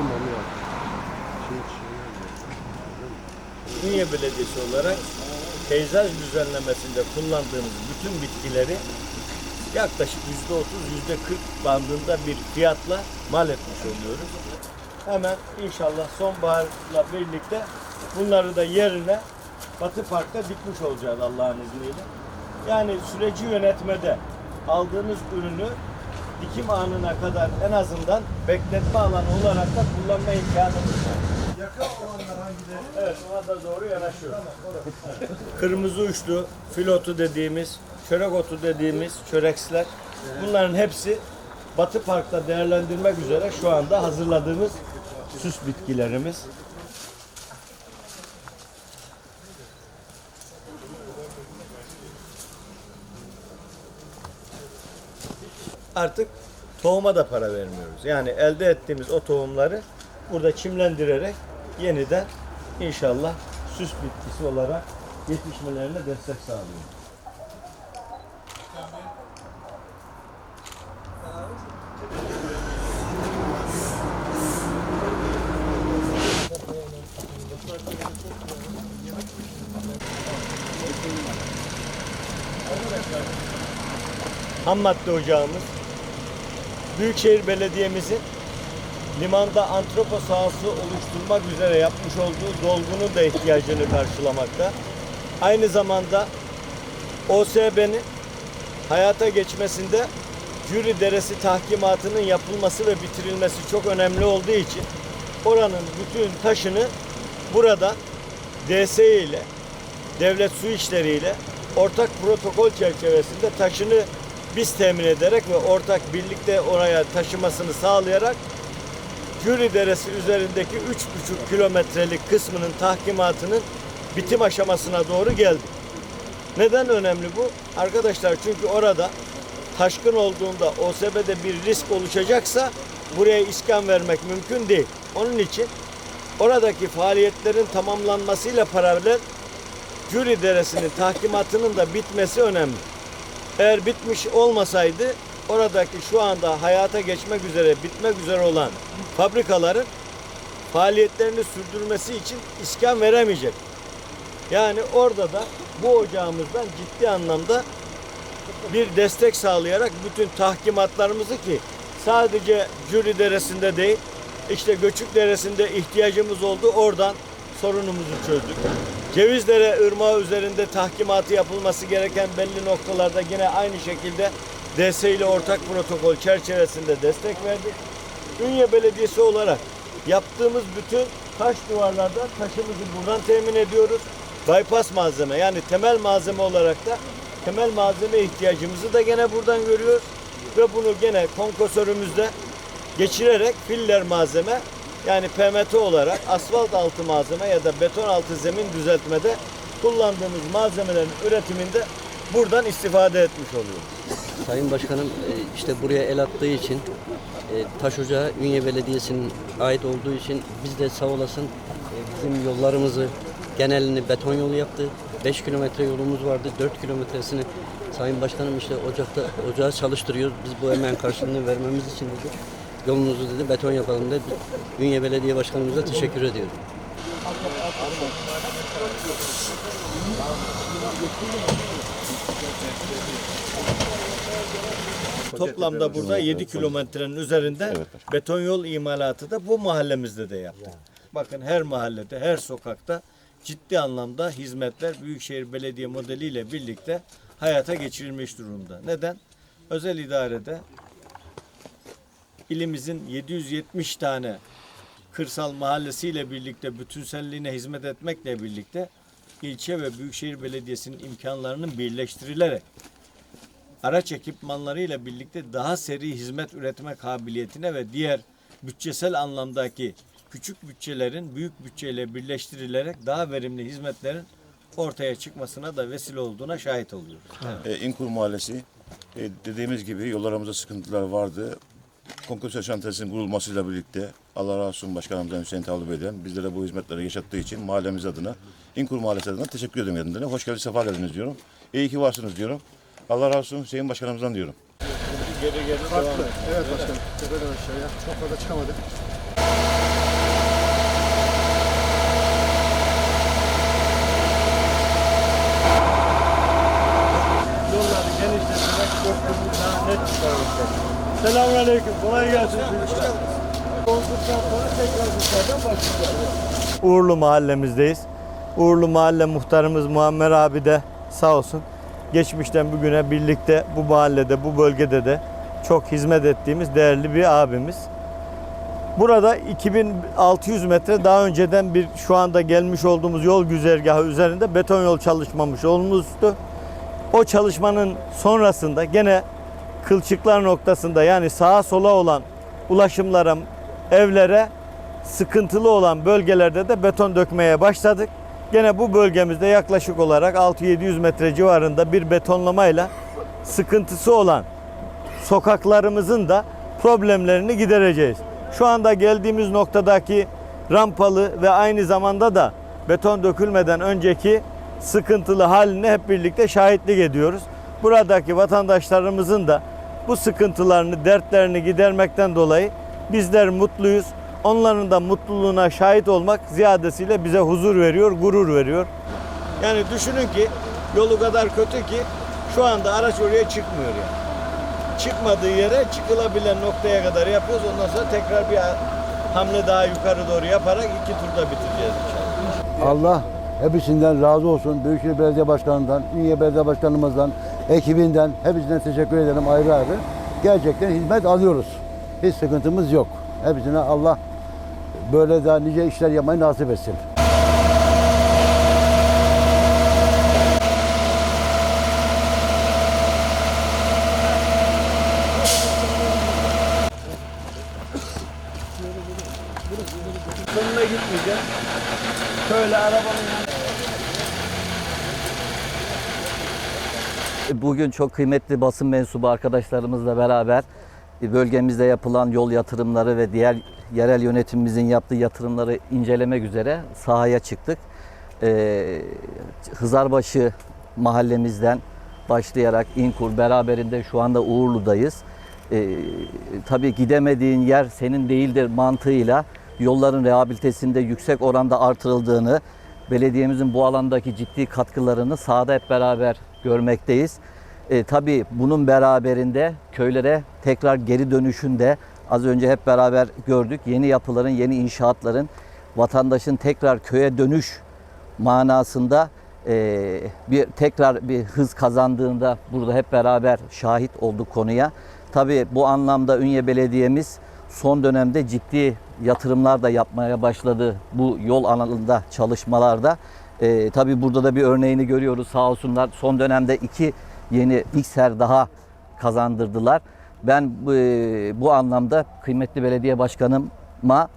Tamam ya. Şey, şey, Ünye Belediyesi olarak peyzaj düzenlemesinde kullandığımız bütün bitkileri yaklaşık yüzde otuz, yüzde kırk bandında bir fiyatla mal etmiş oluyoruz. Hemen inşallah sonbaharla birlikte bunları da yerine Batı Park'ta dikmiş olacağız Allah'ın izniyle. Yani süreci yönetmede aldığınız ürünü dikim anına kadar en azından bekletme alanı olarak da kullanma imkanımız var. Yakın olanlar hangileri? Evet, ona da doğru yanaşıyor. Kırmızı uçlu, filotu dediğimiz, çörek otu dediğimiz çöreksler. Bunların hepsi Batı Park'ta değerlendirmek üzere şu anda hazırladığımız süs bitkilerimiz. Artık tohuma da para vermiyoruz. Yani elde ettiğimiz o tohumları burada çimlendirerek yeniden inşallah süs bitkisi olarak yetişmelerine destek sağlıyoruz. Ham madde ocağımız Büyükşehir Belediye'mizin limanda antropo sahası oluşturmak üzere yapmış olduğu dolgunun da ihtiyacını karşılamakta. Aynı zamanda OSB'nin hayata geçmesinde Jüri Deresi tahkimatının yapılması ve bitirilmesi çok önemli olduğu için oranın bütün taşını burada DS ile devlet su işleriyle ortak protokol çerçevesinde taşını biz temin ederek ve ortak birlikte oraya taşımasını sağlayarak Jüri Deresi üzerindeki 3,5 kilometrelik kısmının tahkimatının bitim aşamasına doğru geldik. Neden önemli bu? Arkadaşlar çünkü orada taşkın olduğunda OSB'de bir risk oluşacaksa buraya iskan vermek mümkün değil. Onun için oradaki faaliyetlerin tamamlanmasıyla paralel Jüri Deresi'nin tahkimatının da bitmesi önemli. Eğer bitmiş olmasaydı oradaki şu anda hayata geçmek üzere, bitmek üzere olan fabrikaların faaliyetlerini sürdürmesi için iskan veremeyecek. Yani orada da bu ocağımızdan ciddi anlamda bir destek sağlayarak bütün tahkimatlarımızı ki sadece Cüri Deresi'nde değil, işte Göçük Deresi'nde ihtiyacımız oldu. Oradan sorunumuzu çözdük. Cevizdere Irmağı üzerinde tahkimatı yapılması gereken belli noktalarda yine aynı şekilde DS ile ortak protokol çerçevesinde destek verdik. Ünye Belediyesi olarak yaptığımız bütün taş duvarlarda taşımızı buradan temin ediyoruz. Bypass malzeme yani temel malzeme olarak da temel malzeme ihtiyacımızı da gene buradan görüyoruz. Ve bunu gene konkosörümüzde geçirerek filler malzeme yani PMT olarak asfalt altı malzeme ya da beton altı zemin düzeltmede kullandığımız malzemelerin üretiminde buradan istifade etmiş oluyoruz. Sayın Başkanım e, işte buraya el attığı için e, Taş Ocağı Ünye Belediyesi'nin ait olduğu için biz de sağ olasın e, bizim yollarımızı genelini beton yolu yaptı. 5 kilometre yolumuz vardı. 4 kilometresini Sayın Başkanım işte ocakta ocağı çalıştırıyoruz. Biz bu emeğin karşılığını vermemiz için dedi. Yolunuzu dedi beton yapalım dedi. Ünye Belediye Başkanımıza teşekkür ediyorum. Toplamda burada 7 kilometrenin üzerinde beton yol imalatı da bu mahallemizde de yaptık. Bakın her mahallede, her sokakta ciddi anlamda hizmetler Büyükşehir Belediye modeliyle birlikte hayata geçirilmiş durumda. Neden? Özel idarede ilimizin 770 tane kırsal mahallesiyle birlikte bütünselliğine hizmet etmekle birlikte ilçe ve büyükşehir belediyesinin imkanlarının birleştirilerek araç ekipmanlarıyla birlikte daha seri hizmet üretme kabiliyetine ve diğer bütçesel anlamdaki küçük bütçelerin büyük bütçeyle birleştirilerek daha verimli hizmetlerin ortaya çıkmasına da vesile olduğuna şahit oluyoruz. E, İnkur Mahallesi e, dediğimiz gibi yollarımızda sıkıntılar vardı konkursiyon şantiyesinin kurulmasıyla birlikte Allah razı olsun Başkanımızdan Hüseyin Tavlı Bey'den bizlere bu hizmetleri yaşattığı için mahallemiz adına, İnkur Mahallesi adına teşekkür ediyorum yanımdan. Hoş geldiniz, sefa geldiniz diyorum. İyi ki varsınız diyorum. Allah razı olsun Hüseyin Başkanımızdan diyorum. Geri geri devam edelim. Evet başkanım. Tepeden aşağıya. Çok fazla çıkamadık. Yolları genişleterek korkumuzu daha net çıkarmışlar. Selamünaleyküm. Kolay gelsin. Konkurstan sonra tekrar dışarıdan başlayacağız. Uğurlu mahallemizdeyiz. Uğurlu mahalle muhtarımız Muammer abi de sağ olsun. Geçmişten bugüne birlikte bu mahallede, bu bölgede de çok hizmet ettiğimiz değerli bir abimiz. Burada 2600 metre daha önceden bir şu anda gelmiş olduğumuz yol güzergahı üzerinde beton yol çalışmamış olmuştu. O çalışmanın sonrasında gene kılçıklar noktasında yani sağa sola olan ulaşımlara, evlere sıkıntılı olan bölgelerde de beton dökmeye başladık. Gene bu bölgemizde yaklaşık olarak 6-700 metre civarında bir betonlamayla sıkıntısı olan sokaklarımızın da problemlerini gidereceğiz. Şu anda geldiğimiz noktadaki rampalı ve aynı zamanda da beton dökülmeden önceki sıkıntılı haline hep birlikte şahitlik ediyoruz. Buradaki vatandaşlarımızın da bu sıkıntılarını, dertlerini gidermekten dolayı bizler mutluyuz. Onların da mutluluğuna şahit olmak ziyadesiyle bize huzur veriyor, gurur veriyor. Yani düşünün ki yolu kadar kötü ki şu anda araç oraya çıkmıyor yani çıkmadığı yere çıkılabilen noktaya kadar yapıyoruz. Ondan sonra tekrar bir hamle daha yukarı doğru yaparak iki turda bitireceğiz inşallah. Allah hepsinden razı olsun. Büyükşehir Belediye Başkanı'ndan, Ünye Belediye Başkanımızdan, ekibinden hepsinden teşekkür ederim ayrı ayrı. Gerçekten hizmet alıyoruz. Hiç sıkıntımız yok. Hepsine Allah böyle daha nice işler yapmayı nasip etsin. Sonuna gitmeyeceğim. Şöyle arabanın Bugün çok kıymetli basın mensubu arkadaşlarımızla beraber bölgemizde yapılan yol yatırımları ve diğer yerel yönetimimizin yaptığı yatırımları incelemek üzere sahaya çıktık. Ee, Hızarbaşı mahallemizden başlayarak İnkur beraberinde şu anda Uğurlu'dayız. Ee, tabii gidemediğin yer senin değildir mantığıyla yolların rehabilitesinde yüksek oranda artırıldığını, belediyemizin bu alandaki ciddi katkılarını sahada hep beraber görmekteyiz. E, tabii bunun beraberinde köylere tekrar geri dönüşünde az önce hep beraber gördük. Yeni yapıların, yeni inşaatların vatandaşın tekrar köye dönüş manasında e, bir tekrar bir hız kazandığında burada hep beraber şahit olduk konuya. Tabii bu anlamda Ünye Belediye'miz son dönemde ciddi yatırımlar da yapmaya başladı bu yol alanında çalışmalarda. Ee, tabii burada da bir örneğini görüyoruz sağ olsunlar. Son dönemde iki yeni mikser daha kazandırdılar. Ben bu, bu anlamda kıymetli belediye başkanıma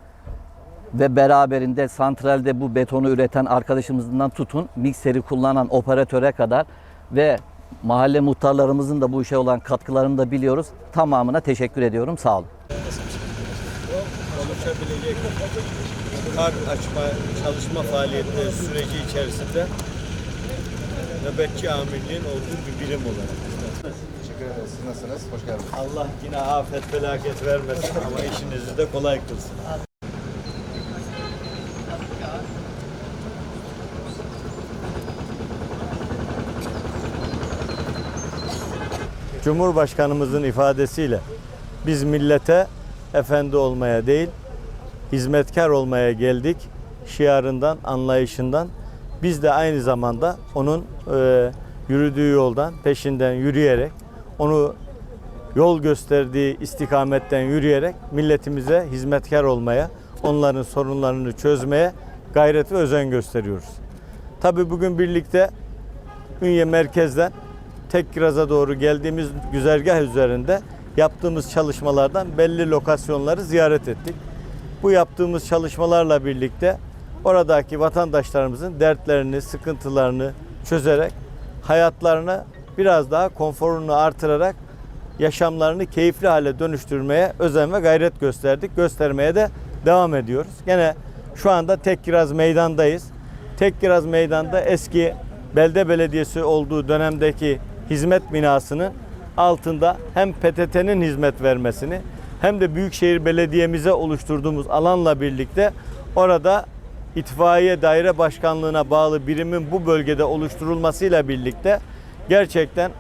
ve beraberinde santralde bu betonu üreten arkadaşımızdan tutun mikseri kullanan operatöre kadar ve mahalle muhtarlarımızın da bu işe olan katkılarını da biliyoruz. Tamamına teşekkür ediyorum. Sağ olun. Oluşabilecek kar açma çalışma faaliyetleri süreci içerisinde nöbetçi amirliğin olduğu bir birim olarak. Teşekkür ederiz. Siz nasılsınız? Hoş geldiniz. Allah yine afet felaket vermesin ama işinizi de kolay kılsın. Cumhurbaşkanımızın ifadesiyle biz millete efendi olmaya değil, hizmetkar olmaya geldik şiarından, anlayışından. Biz de aynı zamanda onun e, yürüdüğü yoldan peşinden yürüyerek, onu yol gösterdiği istikametten yürüyerek milletimize hizmetkar olmaya, onların sorunlarını çözmeye gayret ve özen gösteriyoruz. Tabii bugün birlikte Ünye merkezden Tekkiraz'a doğru geldiğimiz güzergah üzerinde yaptığımız çalışmalardan belli lokasyonları ziyaret ettik. Bu yaptığımız çalışmalarla birlikte oradaki vatandaşlarımızın dertlerini, sıkıntılarını çözerek hayatlarına biraz daha konforunu artırarak yaşamlarını keyifli hale dönüştürmeye özen ve gayret gösterdik. Göstermeye de devam ediyoruz. Gene şu anda Tekkiraz Meydan'dayız. Tekkiraz Meydan'da eski belde belediyesi olduğu dönemdeki hizmet binasının altında hem PTT'nin hizmet vermesini hem de Büyükşehir Belediye'mize oluşturduğumuz alanla birlikte orada itfaiye daire başkanlığına bağlı birimin bu bölgede oluşturulmasıyla birlikte gerçekten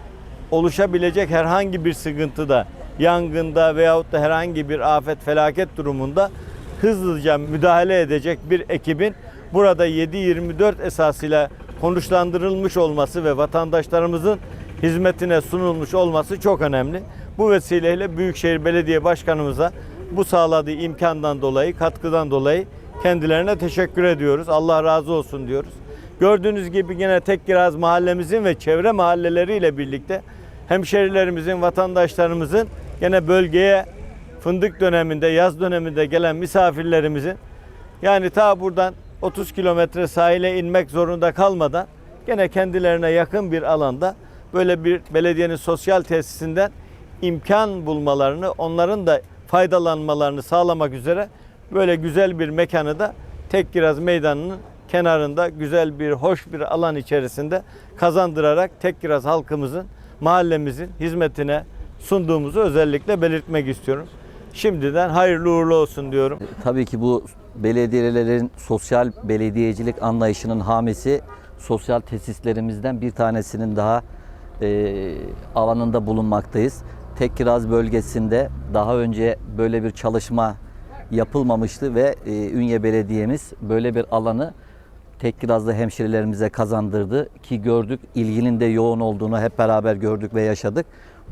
oluşabilecek herhangi bir sıkıntıda yangında veyahut da herhangi bir afet felaket durumunda hızlıca müdahale edecek bir ekibin burada 7-24 esasıyla konuşlandırılmış olması ve vatandaşlarımızın hizmetine sunulmuş olması çok önemli. Bu vesileyle Büyükşehir Belediye Başkanımıza bu sağladığı imkandan dolayı, katkıdan dolayı kendilerine teşekkür ediyoruz. Allah razı olsun diyoruz. Gördüğünüz gibi yine Tekkiraz mahallemizin ve çevre mahalleleriyle birlikte hemşerilerimizin, vatandaşlarımızın gene bölgeye fındık döneminde, yaz döneminde gelen misafirlerimizin yani ta buradan 30 kilometre sahile inmek zorunda kalmadan gene kendilerine yakın bir alanda böyle bir belediyenin sosyal tesisinden imkan bulmalarını, onların da faydalanmalarını sağlamak üzere böyle güzel bir mekanı da Tekkiraz Meydanı'nın kenarında güzel bir hoş bir alan içerisinde kazandırarak Tekkiraz halkımızın, mahallemizin hizmetine sunduğumuzu özellikle belirtmek istiyorum. Şimdiden hayırlı uğurlu olsun diyorum. Tabii ki bu belediyelerin sosyal belediyecilik anlayışının hamisi sosyal tesislerimizden bir tanesinin daha e, alanında bulunmaktayız. Tekkiraz bölgesinde daha önce böyle bir çalışma yapılmamıştı ve e, Ünye Belediye'miz böyle bir alanı Tekkirazlı hemşerilerimize kazandırdı ki gördük ilginin de yoğun olduğunu hep beraber gördük ve yaşadık.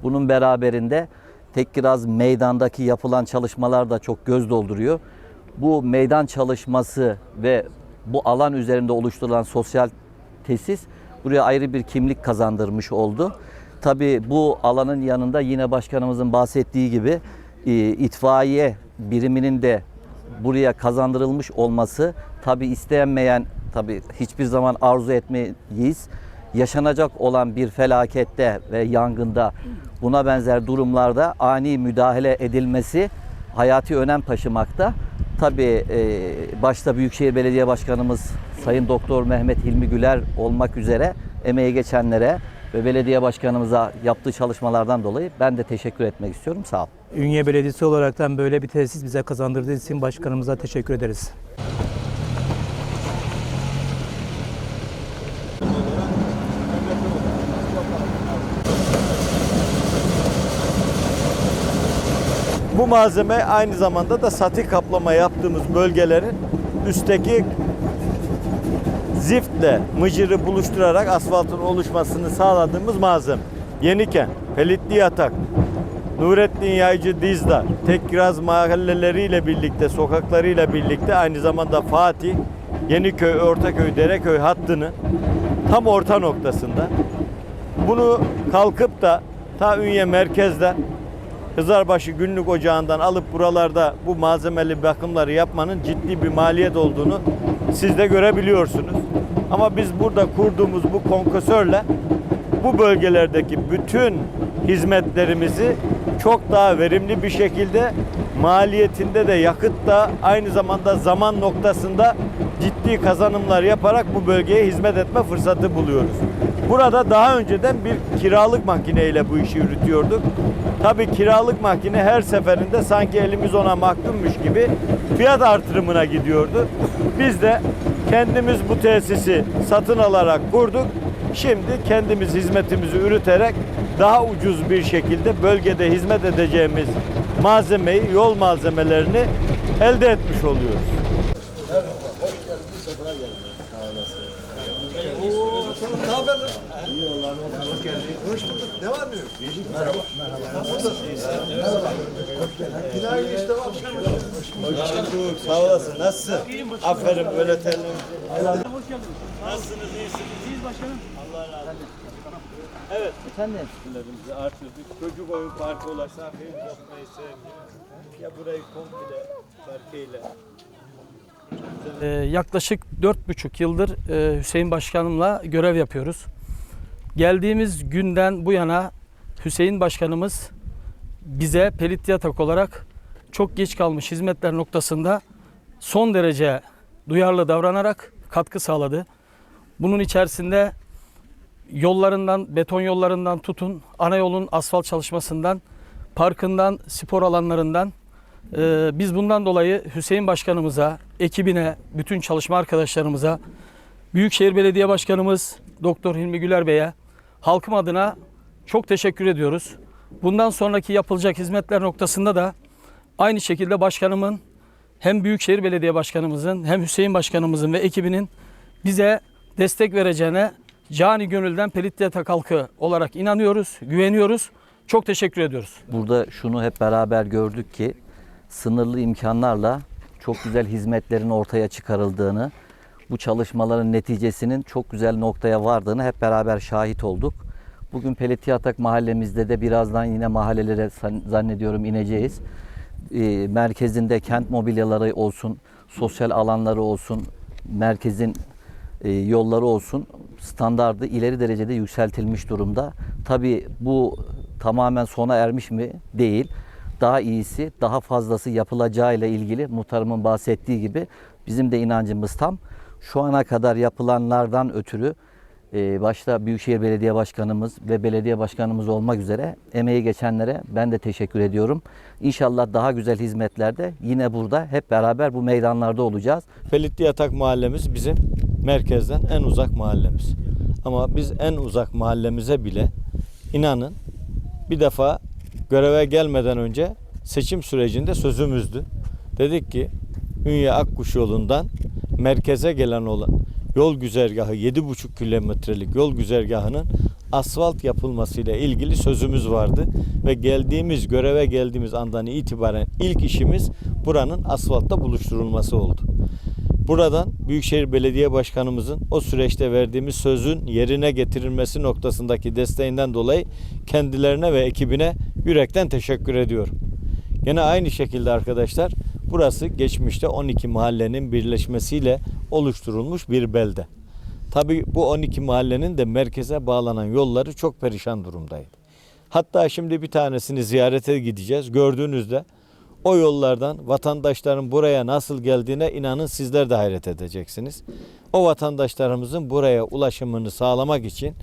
Bunun beraberinde Tekkiraz meydandaki yapılan çalışmalar da çok göz dolduruyor. Bu meydan çalışması ve bu alan üzerinde oluşturulan sosyal tesis buraya ayrı bir kimlik kazandırmış oldu. Tabii bu alanın yanında yine başkanımızın bahsettiği gibi e, itfaiye biriminin de buraya kazandırılmış olması tabi istenmeyen tabi hiçbir zaman arzu etmeyiz. Yaşanacak olan bir felakette ve yangında buna benzer durumlarda ani müdahale edilmesi hayati önem taşımakta. Tabi başta Büyükşehir Belediye Başkanımız Sayın Doktor Mehmet Hilmi Güler olmak üzere emeği geçenlere ve belediye başkanımıza yaptığı çalışmalardan dolayı ben de teşekkür etmek istiyorum. Sağ olun. Ünye Belediyesi olaraktan böyle bir tesis bize kazandırdığı için başkanımıza teşekkür ederiz. Bu malzeme aynı zamanda da sati kaplama yaptığımız bölgelerin üstteki ziftle mıcırı buluşturarak asfaltın oluşmasını sağladığımız malzeme. Yeniken, Pelitli Yatak, Nurettin Yaycı Dizdar, Tekkiraz mahalleleriyle birlikte, sokaklarıyla birlikte aynı zamanda Fatih, Yeniköy, Ortaköy, Dereköy hattını tam orta noktasında bunu kalkıp da ta Ünye merkezden Hızarbaşı Günlük Ocağı'ndan alıp buralarda bu malzemeli bakımları yapmanın ciddi bir maliyet olduğunu siz de görebiliyorsunuz. Ama biz burada kurduğumuz bu konkosörle bu bölgelerdeki bütün hizmetlerimizi çok daha verimli bir şekilde maliyetinde de yakıtta aynı zamanda zaman noktasında ciddi kazanımlar yaparak bu bölgeye hizmet etme fırsatı buluyoruz. Burada daha önceden bir kiralık makineyle bu işi yürütüyorduk. Tabii kiralık makine her seferinde sanki elimiz ona mahkummuş gibi fiyat artırımına gidiyordu. Biz de kendimiz bu tesisi satın alarak kurduk. Şimdi kendimiz hizmetimizi üreterek daha ucuz bir şekilde bölgede hizmet edeceğimiz malzemeyi, yol malzemelerini elde etmiş oluyoruz. Ne var mı? Merhaba. Nasılsın? Merhaba. Günaydın işte var. Hoş bulduk. Sağ olasın. Nasılsın? Aferin böyle telli. Nasılsınız? İyisiniz? İyiyiz başkanım. Allah razı olsun. Evet. Efendim? Bütçelerimizi artırdık. Çocuk oyun parkı ulaşan film yapmayı sevmiyor. Ya burayı komple parkıyla Ee, yaklaşık 4,5 yıldır e, Hüseyin Başkanımla görev yapıyoruz. Geldiğimiz günden bu yana Hüseyin Başkanımız bize Pelit Yatak olarak çok geç kalmış hizmetler noktasında son derece duyarlı davranarak katkı sağladı. Bunun içerisinde yollarından, beton yollarından tutun, ana yolun asfalt çalışmasından, parkından, spor alanlarından ee, biz bundan dolayı Hüseyin Başkanımıza, ekibine, bütün çalışma arkadaşlarımıza, Büyükşehir Belediye Başkanımız Doktor Hilmi Güler Bey'e halkım adına çok teşekkür ediyoruz. Bundan sonraki yapılacak hizmetler noktasında da aynı şekilde başkanımın hem Büyükşehir Belediye Başkanımızın hem Hüseyin Başkanımızın ve ekibinin bize destek vereceğine cani gönülden Pelityata halkı olarak inanıyoruz, güveniyoruz. Çok teşekkür ediyoruz. Burada şunu hep beraber gördük ki sınırlı imkanlarla çok güzel hizmetlerin ortaya çıkarıldığını, bu çalışmaların neticesinin çok güzel noktaya vardığını hep beraber şahit olduk. Bugün Peletiyatak mahallemizde de birazdan yine mahallelere zannediyorum ineceğiz. Ee, merkezinde kent mobilyaları olsun, sosyal alanları olsun, merkezin e, yolları olsun standardı ileri derecede yükseltilmiş durumda. Tabii bu tamamen sona ermiş mi? Değil. Daha iyisi, daha fazlası yapılacağıyla ilgili muhtarımın bahsettiği gibi bizim de inancımız tam. Şu ana kadar yapılanlardan ötürü e, başta Büyükşehir Belediye Başkanımız ve belediye başkanımız olmak üzere emeği geçenlere ben de teşekkür ediyorum. İnşallah daha güzel hizmetlerde yine burada hep beraber bu meydanlarda olacağız. Pelitli Yatak mahallemiz bizim merkezden en uzak mahallemiz. Ama biz en uzak mahallemize bile inanın bir defa göreve gelmeden önce seçim sürecinde sözümüzdü. Dedik ki Ünye Akkuş yolundan merkeze gelen olan yol güzergahı 7,5 kilometrelik yol güzergahının asfalt yapılmasıyla ilgili sözümüz vardı ve geldiğimiz göreve geldiğimiz andan itibaren ilk işimiz buranın asfaltta buluşturulması oldu. Buradan Büyükşehir Belediye Başkanımızın o süreçte verdiğimiz sözün yerine getirilmesi noktasındaki desteğinden dolayı kendilerine ve ekibine yürekten teşekkür ediyorum. Gene aynı şekilde arkadaşlar burası geçmişte 12 mahallenin birleşmesiyle oluşturulmuş bir belde. Tabii bu 12 mahallenin de merkeze bağlanan yolları çok perişan durumdaydı. Hatta şimdi bir tanesini ziyarete gideceğiz. Gördüğünüzde o yollardan vatandaşların buraya nasıl geldiğine inanın sizler de hayret edeceksiniz. O vatandaşlarımızın buraya ulaşımını sağlamak için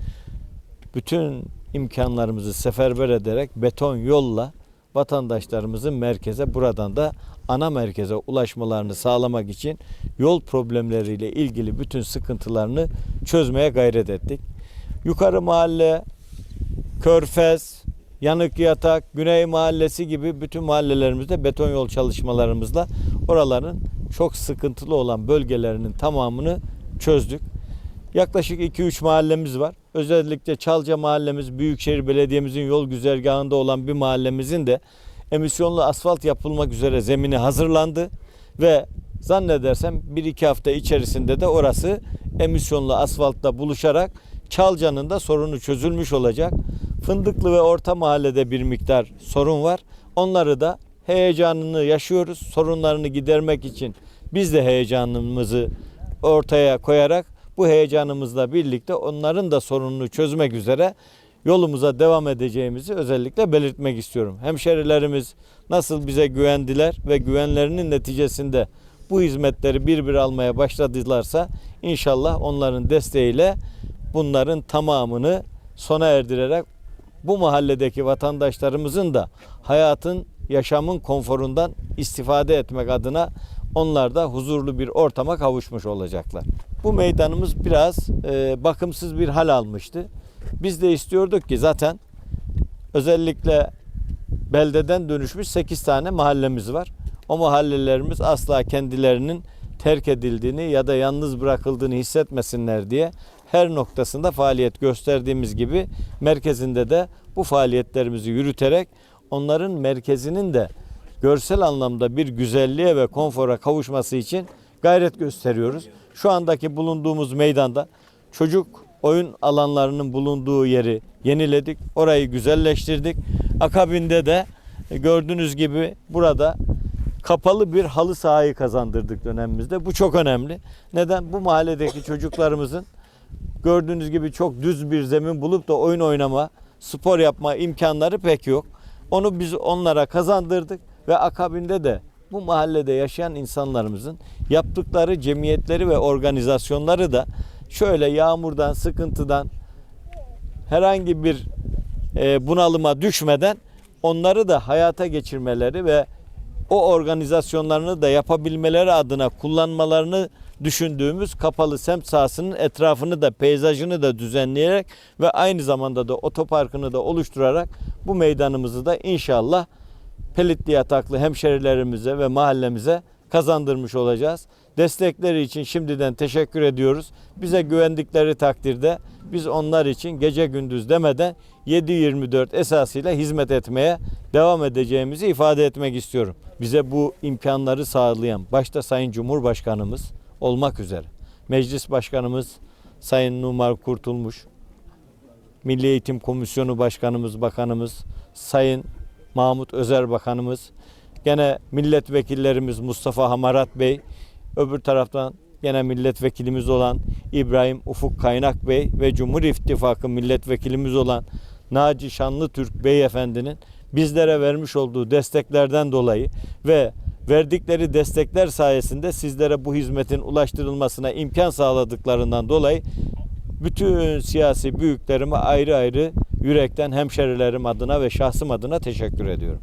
bütün imkanlarımızı seferber ederek beton yolla vatandaşlarımızın merkeze buradan da ana merkeze ulaşmalarını sağlamak için yol problemleriyle ilgili bütün sıkıntılarını çözmeye gayret ettik. Yukarı mahalle, Körfez, Yanık Yatak, Güney Mahallesi gibi bütün mahallelerimizde beton yol çalışmalarımızla oraların çok sıkıntılı olan bölgelerinin tamamını çözdük. Yaklaşık 2-3 mahallemiz var. Özellikle Çalca mahallemiz Büyükşehir Belediye'mizin yol güzergahında olan bir mahallemizin de emisyonlu asfalt yapılmak üzere zemini hazırlandı ve zannedersem 1-2 hafta içerisinde de orası emisyonlu asfaltla buluşarak Çalca'nın da sorunu çözülmüş olacak. Fındıklı ve Orta Mahallede bir miktar sorun var. Onları da heyecanını yaşıyoruz. Sorunlarını gidermek için biz de heyecanımızı ortaya koyarak bu heyecanımızla birlikte onların da sorununu çözmek üzere yolumuza devam edeceğimizi özellikle belirtmek istiyorum. Hemşerilerimiz nasıl bize güvendiler ve güvenlerinin neticesinde bu hizmetleri bir bir almaya başladılarsa inşallah onların desteğiyle bunların tamamını sona erdirerek bu mahalledeki vatandaşlarımızın da hayatın, yaşamın konforundan istifade etmek adına onlar da huzurlu bir ortama kavuşmuş olacaklar. Bu meydanımız biraz e, bakımsız bir hal almıştı. Biz de istiyorduk ki zaten özellikle beldeden dönüşmüş 8 tane mahallemiz var. O mahallelerimiz asla kendilerinin terk edildiğini ya da yalnız bırakıldığını hissetmesinler diye her noktasında faaliyet gösterdiğimiz gibi merkezinde de bu faaliyetlerimizi yürüterek onların merkezinin de görsel anlamda bir güzelliğe ve konfora kavuşması için gayret gösteriyoruz. Şu andaki bulunduğumuz meydanda çocuk oyun alanlarının bulunduğu yeri yeniledik. Orayı güzelleştirdik. Akabinde de e, gördüğünüz gibi burada kapalı bir halı sahayı kazandırdık dönemimizde. Bu çok önemli. Neden? Bu mahalledeki çocuklarımızın gördüğünüz gibi çok düz bir zemin bulup da oyun oynama, spor yapma imkanları pek yok. Onu biz onlara kazandırdık ve akabinde de bu mahallede yaşayan insanlarımızın yaptıkları cemiyetleri ve organizasyonları da şöyle yağmurdan, sıkıntıdan herhangi bir e, bunalıma düşmeden onları da hayata geçirmeleri ve o organizasyonlarını da yapabilmeleri adına kullanmalarını düşündüğümüz kapalı semt sahasının etrafını da peyzajını da düzenleyerek ve aynı zamanda da otoparkını da oluşturarak bu meydanımızı da inşallah Pelitli yataklı hemşerilerimize ve mahallemize kazandırmış olacağız. Destekleri için şimdiden teşekkür ediyoruz. Bize güvendikleri takdirde biz onlar için gece gündüz demeden 7-24 esasıyla hizmet etmeye devam edeceğimizi ifade etmek istiyorum. Bize bu imkanları sağlayan başta Sayın Cumhurbaşkanımız olmak üzere Meclis Başkanımız Sayın Numar Kurtulmuş, Milli Eğitim Komisyonu Başkanımız, Bakanımız, Sayın Mahmut Özer Bakanımız, gene milletvekillerimiz Mustafa Hamarat Bey, öbür taraftan gene milletvekilimiz olan İbrahim Ufuk Kaynak Bey ve Cumhur İttifakı milletvekilimiz olan Naci Şanlıtürk Beyefendinin bizlere vermiş olduğu desteklerden dolayı ve verdikleri destekler sayesinde sizlere bu hizmetin ulaştırılmasına imkan sağladıklarından dolayı bütün siyasi büyüklerime ayrı ayrı yürekten hemşerilerim adına ve şahsım adına teşekkür ediyorum.